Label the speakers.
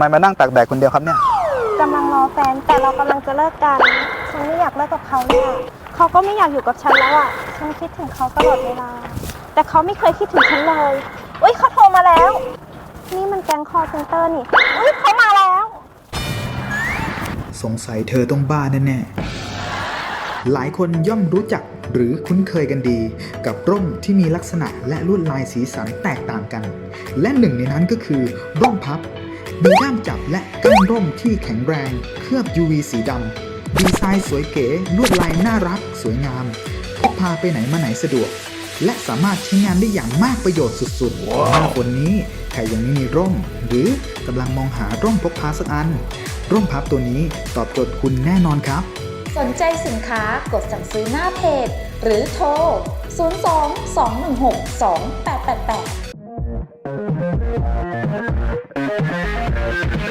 Speaker 1: ไมมานั่งตากแดดคนเดียวครับเนี่ย
Speaker 2: กำลังรอแฟนแต่เรากำลังจะเลิกกัน ฉันไม่อยากเลิกกับเขาเลยอะเขาก็ไม่อยากอยู่กับฉันแล้วอะ ฉันคิดถึงเขาตลอดเวลา แต่เขาไม่เคยคิดถึงฉันเลยอุ้ยเขาโทรมาแล้ว นี่มันแก๊งคอร์เซนเตอร์นี่อุ้ยเขามาแล้ว
Speaker 3: สงสัยเธอต้องบ้าแน่ๆหลายคนย่อมรู้จักหรือคุ้นเคยกันดี กับร่มที่มีลักษณะและลวดลายสีสันแตกต่างกัน และหนึ่งในนั้นก็คือร่มพับ มีด้ามจับและก้านร่มที่แข็งแรง เคลือบ UV สีดำ ดีไซน์สวยเก๋ ลวดลายน่ารัก สวยงามพกพาไปไหนมาไหนสะดวก และสามารถใช้งานได้อย่างมากประโยชน์สุดๆหน้าฝนนี้ใครยังไม่มีร่ม หรือกำลังมองหาร่มพกพาสักอัน ร่มพับตัวนี้ตอบโจทย์คุณแน่นอนครับ
Speaker 4: สนใจสินค้ากดสั่งซื้อหน้าเพจ หรือโทร 02 216 2888 Yeah.